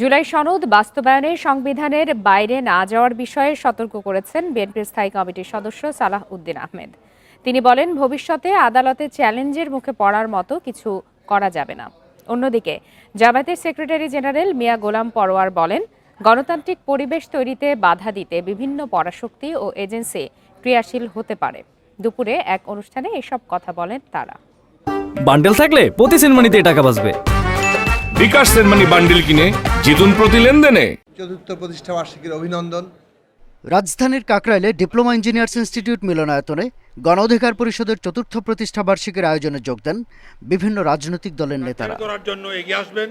জুলাই সনদ বাস্তবায়নে সংবিধানের বাইরে না যাওয়ার বিষয়ে সতর্ক করেছেন বিএনপির স্থায়ী কমিটির সদস্য সালাহ উদ্দিন আহমেদ। তিনি বলেন, ভবিষ্যতে আদালতে চ্যালেঞ্জের মুখে পড়ার মতো কিছু করা যাবে না। অন্যদিকে, জামায়াতের সেক্রেটারি জেনারেল মিয়া গোলাম পরোয়ার বলেন, গণতান্ত্রিক পরিবেশ তৈরিতে বাধা দিতে বিভিন্ন পরাশক্তি ও এজেন্সি ক্রিয়াশীল হতে পারে। দুপুরে এক অনুষ্ঠানে এসব কথা বলেন তারা। বান্ডেল থাকলে প্রতি সেনমানিতে টাকা বাঁচবে। বিকাশ সেনমানি বান্ডিল কিনে জিতুন প্রতি লেনদেনে। চতুর্থ প্রতিষ্ঠা বার্ষিকীর অভিনন্দন। রাজধানীর কাকরাইলে ডিপ্লোমা ইঞ্জিনিয়ার্স ইনস্টিটিউট মিলনায়তনে গণ অধিকার পরিষদের চতুর্থ প্রতিষ্ঠা বার্ষিকীর আয়োজনে যোগ দেন বিভিন্ন রাজনৈতিক দলের নেতারা। করার জন্য এগিয়ে আসবেন।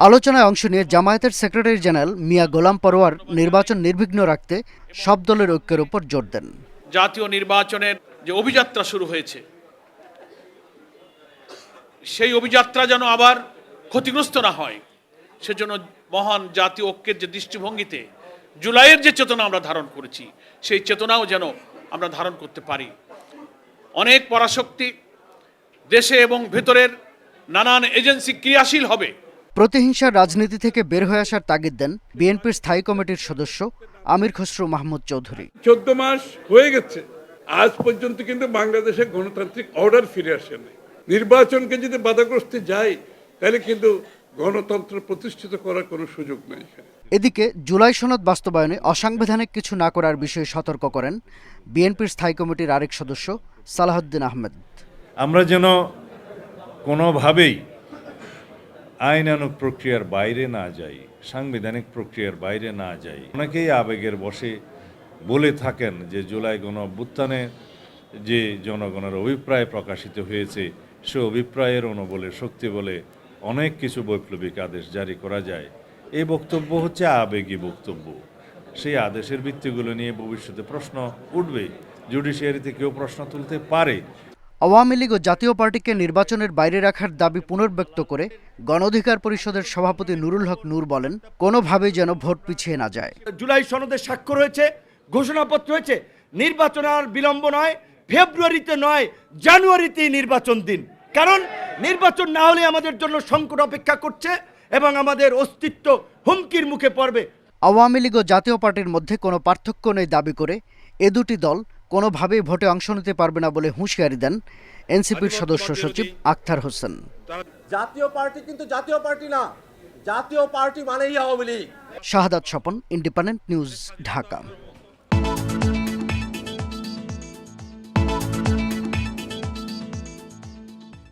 আলোচনায় অংশ নিয়ে জামায়াতের সেক্রেটারি জেনারেল মিয়া গোলাম পরোয়ার নির্বাচন নির্বিঘ্ন রাখতে সব দলের ঐক্যের উপর জোর দেন। জাতীয় নির্বাচনের যে অভিযাত্রা শুরু হয়েছে সেই অভিযাত্রা যেন আবার ক্ষতিগ্রস্ত না হয়। সেজন্য মহান জাতীয় ঐক্যের যে দৃষ্টিভঙ্গিতে জুলাইয়ের যে চেতনা আমরা ধারণ করেছি সেই চেতনাও যেন আমরা ধারণ করতে পারি। অনেক পরাশক্তি দেশে এবং ভেতরের নানান এজেন্সি ক্রিয়াশীল হবে। প্রতিহিংসার রাজনীতি থেকে বের হয়ে আসার তাগিদ দেন বিএনপির স্থায়ী কমিটির সদস্য আমির খসরু মাহমুদ চৌধুরী। চোদ্দ মাস হয়ে গেছে। আজ পর্যন্ত কিন্তু বাংলাদেশে গণতান্ত্রিক অর্ডার ফিরে আসে নির্বাচনকে যদি বাধাগ্রস্তে যায় তাহলে কিন্তু গণতন্ত্র প্রতিষ্ঠিত করার কোনো সুযোগ নেই এখানে। এদিকে জুলাই সনদ বাস্তবায়নে অসাংবিধানিক কিছু না করার বিষয়ে সতর্ক করেন বিএনপির স্থায়ী কমিটির আরেক সদস্য সালাহউদ্দিন আহমেদ। আমরা যেন কোনোভাবেই আইনানুগ প্রক্রিয়ার বাইরে না যাই সাংবিধানিক প্রক্রিয়ার বাইরে না যাই। অনেকেই আবেগের বসে বলে থাকেন যে জুলাই গণ অভ্যুত্থানে যে জনগণের অভিপ্রায় প্রকাশিত হয়েছে সে অভিপ্রায়ের অনুবলে শক্তি বলে অনেক কিছু বৈপ্লবিক আদেশ জারি করা যায়। এই বক্তব্য হচ্ছে আবেগী বক্তব্য। সেই আদেশের ভিত্তিগুলো নিয়ে ভবিষ্যতে প্রশ্ন উঠবে। জুডিশিয়ারিতে কেউ প্রশ্ন তুলতে পারে। আওয়ামী লীগ ও জাতীয় পার্টিকে নির্বাচনের বাইরে রাখার দাবি পুনর্ব্যক্ত করে গণ অধিকার পরিষদের সভাপতি নুরুল হক নূর বলেন কোনোভাবেই যেন ভোট পিছিয়ে না যায়। জুলাই সনদে স্বাক্ষর হয়েছে ঘোষণাপত্র হয়েছে নির্বাচন আর বিলম্ব নয় ফেব্রুয়ারিতে নয় জানুয়ারিতেই নির্বাচন দিন। কারণ নির্বাচন না হলে আমাদের জন্য সংকট অপেক্ষা করছে এবং আমাদের অস্তিত্ব হুমকির মুখে পড়বে। আওয়ামী লীগ ও জাতীয় পার্টির মধ্যে কোনো পার্থক্য নেই দাবি করে এ দুটি দল কোনোভাবেই ভোটে অংশ নিতে পারবে না বলে হুঁশিয়ারি দেন এনসিপির সদস্য সচিব আখতার হোসেন। জাতীয় পার্টি কিন্তু জাতীয় পার্টি না জাতীয় পার্টি মানেই Awami League. Shahadat Swapan Independent News Dhaka.